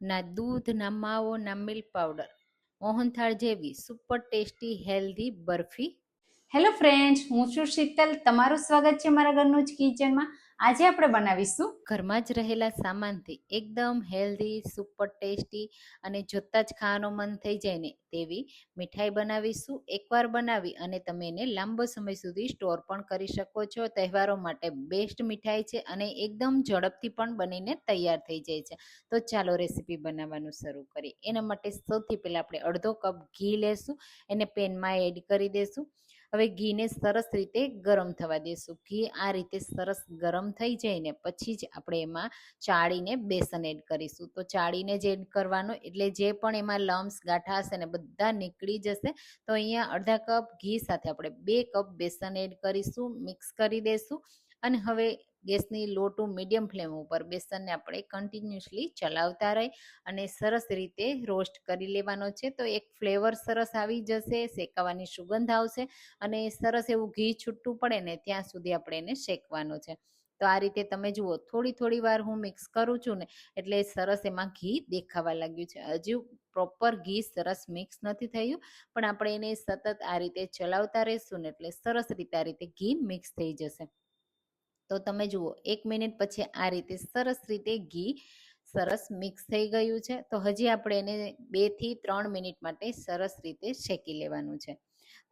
ના દૂધ, ના માવો, ના મિલ્ક પાવડર. મોહનથાળ જેવી super tasty healthy barfi. Hello friends હું છું શીતલ. તમારું સ્વાગત છે મારા ઘરનું જ કિચનમાં આજે આપણે બનાવીશું ઘરમાં જ રહેલા સામાનથી એકદમ હેલ્ધી સુપર ટેસ્ટી અને જોતાં જ ખાવાનું મન થઈ જાય ને તેવી મીઠાઈ બનાવીશું. એકવાર બનાવી અને તમે એને લાંબો સમય સુધી સ્ટોર પણ કરી શકો છો. તહેવારો માટે બેસ્ટ મીઠાઈ છે અને એકદમ ઝડપથી પણ બનીને તૈયાર થઈ જાય છે. તો ચાલો રેસીપી બનાવવાનું શરૂ કરીએ. એના માટે સૌથી પહેલાં આપણે અડધો કપ ઘી લેશું. એને પેનમાં એડ કરી દેશું. હવે ઘીને સરસ રીતે ગરમ થવા દેશું. ઘી આ રીતે સરસ ગરમ થઈ જાય ને પછી જ આપણે એમાં ચાળીને બેસન એડ કરીશું. તો ચાળીને જ એડ કરવાનું એટલે જે પણ એમાં લમ્સ, ગાંઠા હશે ને બધા નીકળી જશે, તો અહીંયા અડધા કપ ઘી સાથે આપણે બે કપ બેસન એડ કરીશું, મિક્સ કરી દઈશું અને હવે ગેસની લો ટુ મીડિયમ ફ્લેમ ઉપર બેસનને આપણે કન્ટિન્યુઅસલી ચલાવતા રહી અને સરસ રીતે રોસ્ટ કરી લેવાનો છે. તો એક ફ્લેવર સરસ આવી જશે, શેકાવાની સુગંધ આવશે અને સરસ એવું ઘી છૂટું પડે ને ત્યાં સુધી આપણે એને શેકવાનું છે. તો આ રીતે તમે જુઓ, થોડી થોડી વાર હું મિક્સ કરું છું ને એટલે સરસ એમાં ઘી દેખાવા લાગ્યું છે. હજુ પ્રોપર ઘી સરસ મિક્સ નથી થયું, પણ આપણે એને સતત આ રીતે ચલાવતા રહીશું ને એટલે સરસ રીતે આ રીતે ઘી મિક્સ થઈ જશે. તો તમે જુઓ, એક મિનિટ પછી આ રીતે સરસ રીતે ઘી સરસ મિક્સ થઈ ગયું છે. તો હજી આપણે એને બેથી ત્રણ મિનિટ માટે સરસ રીતે શેકી લેવાનું છે.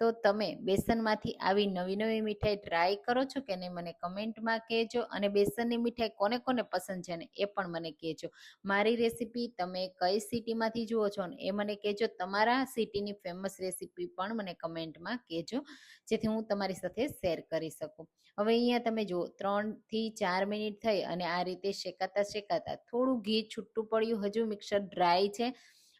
તો તમે બેસનમાંથી આવી નવી નવી મીઠાઈ ટ્રાય કરો છો કે નહીં મને કમેન્ટમાં કહેજો અને બેસનની મીઠાઈ કોને કોને પસંદ છે ને એ પણ મને કહેજો. મારી રેસીપી તમે કઈ સિટીમાંથી જુઓ છો ને એ મને કહેજો. તમારા સિટીની ફેમસ રેસીપી પણ મને કમેન્ટમાં કહેજો, જેથી હું તમારી સાથે શેર કરી શકું. હવે અહીંયા તમે જુઓ, ત્રણથી ચાર મિનિટ થઈ અને આ રીતે શેકાતા શેકાતા થોડું ઘી છૂટું પડ્યું. હજુ મિક્સર ડ્રાય છે.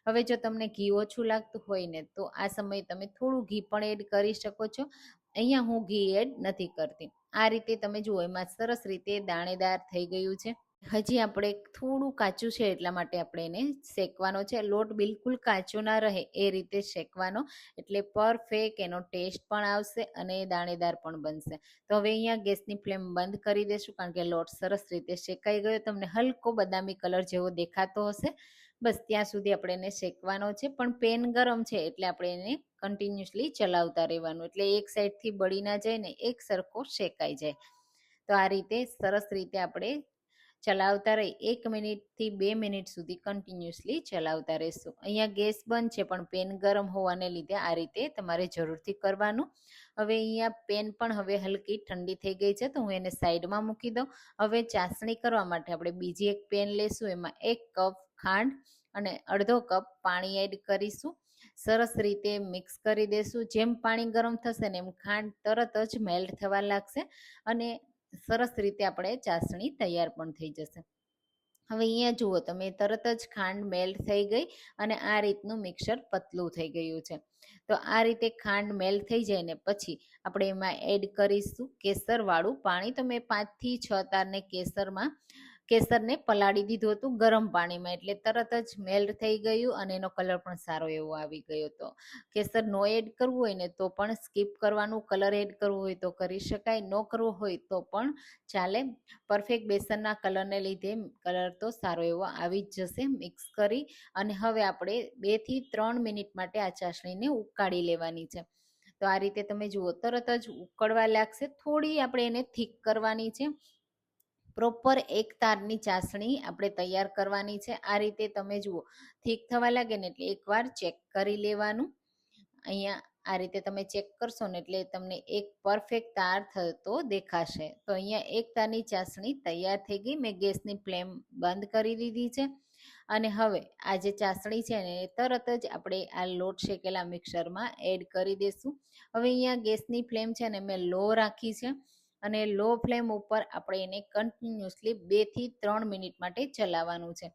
હવે જો તમને ઘી ઓછું લાગતું હોય ને, તો આ સમયે તમે થોડું ઘી પણ એડ કરી શકો છો. અહીંયા હું ઘી એડ નથી કરતી. આ રીતે તમે જુઓ, એમાં સરસ રીતે દાણેદાર થઈ ગયું છે. હજી આપણે થોડું કાચું છે એટલા માટે આપણે એને શેકવાનો છે. લોટ બિલકુલ કાચો ના રહે એ રીતે શેકવાનો, એટલે પરફેક્ટ એનો ટેસ્ટ પણ આવશે અને દાણેદાર પણ બનશે. તો હવે અહીંયા ગેસની ફ્લેમ બંધ કરી દેશું, કારણ કે લોટ સરસ રીતે શેકાઈ ગયો. તમને હલકો બદામી કલર જેવો દેખાતો હશે. બસ, ત્યાં સુધી આપણે એને શેકવાનો છે. પણ પેન ગરમ છે એટલે આપણે એને કન્ટિન્યુઅસલી ચલાવતા રહેવાનું. એટલે એક સાઈડથી બળી ના જાય ને એક સરખો શેકાઈ જાય. તો આ રીતે સરસ રીતે આપણે ચલાવતા રહી. એક મિનિટથી બે મિનિટ સુધી કન્ટિન્યુઅસલી ચલાવતા રહેશું. અહીંયા ગેસ બંધ છે, પણ પેન ગરમ હોવાને લીધે આ રીતે તમારે જરૂરથી કરવાનું. હવે અહીંયા પેન પણ હવે હલકી ઠંડી થઈ ગઈ છે, તો હું એને સાઈડમાં મૂકી દઉં. હવે ચાસણી કરવા માટે આપણે બીજી એક પેન લેશું. એમાં એક કપ ખાંડ અને અડધો કપ પાણી એડ કરીશું. સરસ રીતે મિક્સ કરી દેશું. જેમ પાણી ગરમ થશે ને એમ ખાંડ તરત જ મેલ્ટ થવા લાગશે અને સરસ રીતે આપણે ચાસણી તૈયાર પણ થઈ જશે. હવે અહીંયા જુઓ તમે, તરત જ ખાંડ મેલ્ટ થઈ ગઈ અને આ રીતનું મિક્સર પતલું થઈ ગયું છે. તો આ રીતે ખાંડ મેલ્ટ થઈ જાય ને પછી આપણે એમાં એડ કરીશું. કેસરવાળું પાણી તો મેં પાંચથી છ તારને કેસરમાં કેસરને પલાળી દીધું હતું ગરમ પાણીમાં એટલે તરત જ મેલ્ટ થઈ ગયું અને એનો કલર પણ સારો એવો આવી ગયો હતો. કેસર નો એડ કરવું હોય ને તો પણ સ્કીપ કરવાનું કલર એડ કરવું હોય તો કરી શકાય ન કરવું હોય તો પણ ચાલે. પરફેક્ટ બેસનના કલરને લીધે કલર તો સારો એવો આવી જ જશે મિક્સ કરી અને હવે આપણે બેથી ત્રણ મિનિટ માટે આ ચાસણીને ઉકાળી લેવાની છે. તો આ રીતે તમે જુઓ, તરત જ ઉકળવા લાગશે, થોડી આપણે એને થીક કરવાની છે. પ્રોપર એક તારની ચાસણી આપણે તૈયાર કરવાની છે. આ રીતે તમે જુઓ થીક થવા લાગે ને એટલે એકવાર ચેક કરી લેવાનું. અહીંયા આ રીતે તમે ચેક કરશો ને એટલે તમને એક પરફેક્ટ તાર થતો દેખાશે. તો અહીંયા એક તારની ચાસણી તૈયાર થઈ ગઈ. મેં ગેસની ફ્લેમ બંધ કરી દીધી છે. અને હવે આ જે ચાસણી છે ને તરત જ આપણે આ લોટ શેકેલા મિક્સરમાં એડ કરી દઈશું હવે અહીંયા ગેસની ફ્લેમ છે ને મેં લો રાખી છે. અને લો ફ્લેમ ઉપર આપણે એને કન્ટિન્યુઅસલી બેથી ત્રણ મિનિટ માટે ચલાવવાનું છે.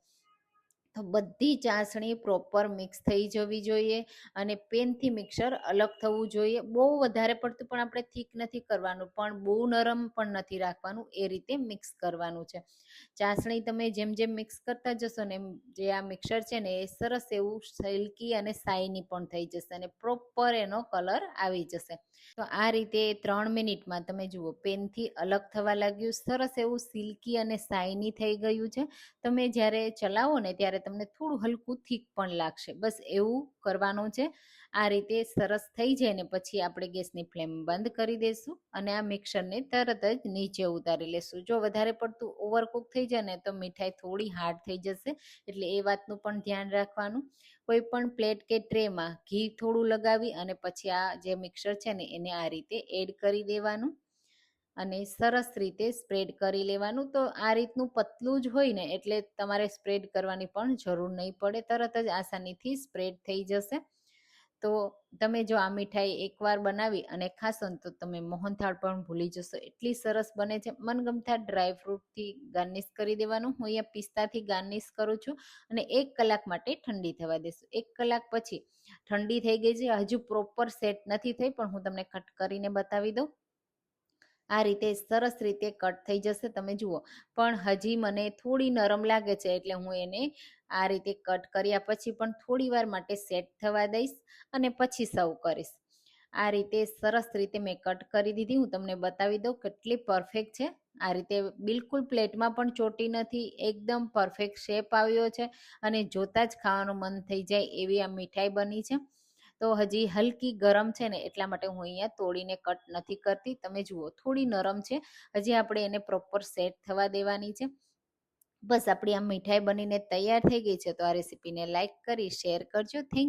તો બધી ચાસણી પ્રોપર મિક્સ થઈ જવી જોઈએ અને પેનથી મિક્સર અલગ થવું જોઈએ. બહુ વધારે પડતું પણ આપણે થીક નથી કરવાનું, પણ બહુ નરમ પણ નથી રાખવાનું, એ રીતે મિક્સ કરવાનું છે. ચાસણી તમે જેમ જેમ મિક્સ કરતા જશો ને જે આ મિક્સર છે ને એ સરસ એવું સિલ્કી અને સાઈની પણ થઈ જશે અને પ્રોપર એનો કલર આવી જશે. તો આ રીતે ત્રણ મિનિટમાં તમે જુઓ, પેનથી અલગ થવા લાગ્યું, સરસ એવું સિલ્કી અને સાઇની થઈ ગયું છે. તમે જ્યારે ચલાવો ને ત્યારે તમને થોડું હલકું, થીક પણ લાગશે. બસ એવું કરવાનું છે. આ રીતે સરસ થઈ જાય ને પછી આપણે ગેસની ફ્લેમ બંધ કરી દઈશું અને આ મિક્સરને તરત જ નીચે ઉતારી લેશું. જો વધારે પડતું ઓવરકુક થઈ જાય ને તો મીઠાઈ થોડી હાર્ડ થઈ જશે, એટલે એ વાતનું પણ ધ્યાન રાખવાનું. કોઈ પણ પ્લેટ કે ટ્રેમાં ઘી થોડું લગાવી અને પછી આ જે મિક્સર છે ને એને આ રીતે એડ કરી દેવાનું અને સરસ રીતે સ્પ્રેડ કરી લેવાનું. તો આ રીતનું પતલું જ હોય ને એટલે તમારે સ્પ્રેડ કરવાની પણ જરૂર નહીં પડે, તરત જ આસાનીથી સ્પ્રેડ થઈ જશે. તો તમે જો આ મીઠાઈ એકવાર બનાવી અને ખાશો ને તો તમે મોહનથાળ પણ ભૂલી જશો. એટલી સરસ બને છે. મનગમતા ડ્રાય ફ્રૂટથી ગાર્નિશ કરી દેવાનું. હું અહીંયા પિસ્તાથી ગાર્નિશ કરું છું અને એક કલાક માટે ઠંડી થવા દેશું. એક કલાક પછી ઠંડી થઈ ગઈ છે. હજુ પ્રોપર સેટ નથી થઈ, પણ હું તમને કટ કરીને બતાવી દઉં. આ રીતે સરસ રીતે કટ થઈ જશે. તમે જુઓ. પણ હજી મને થોડી નરમ લાગે છે, એટલે હું એને આ રીતે કટ કર્યા પછી પણ થોડી વાર માટે સેટ થવા દઈશ અને પછી સર્વ કરીશ. આ રીતે સરસ રીતે મેં કટ કરી દીધી. હું તમને બતાવી દઉં કેટલી પરફેક્ટ છે. આ રીતે બિલકુલ પ્લેટમાં પણ ચોટી નથી. એકદમ પરફેક્ટ શેપ આવ્યો છે અને જોતાં જ ખાવાનું મન થઈ જાય એવી આ મીઠાઈ બની છે. તો હજી હલકી ગરમ છે ને એટલા માટે હું અહીંયા તોડીને કટ નથી કરતી. તમે જુઓ, થોડી નરમ છે. હજી આપણે એને પ્રોપર સેટ થવા દેવાની છે. બસ, આપણી આ મીઠાઈ બનીને તૈયાર થઈ ગઈ છે. તો આ રેસીપીને લાઈક કરી, શેર કરજો. થેન્ક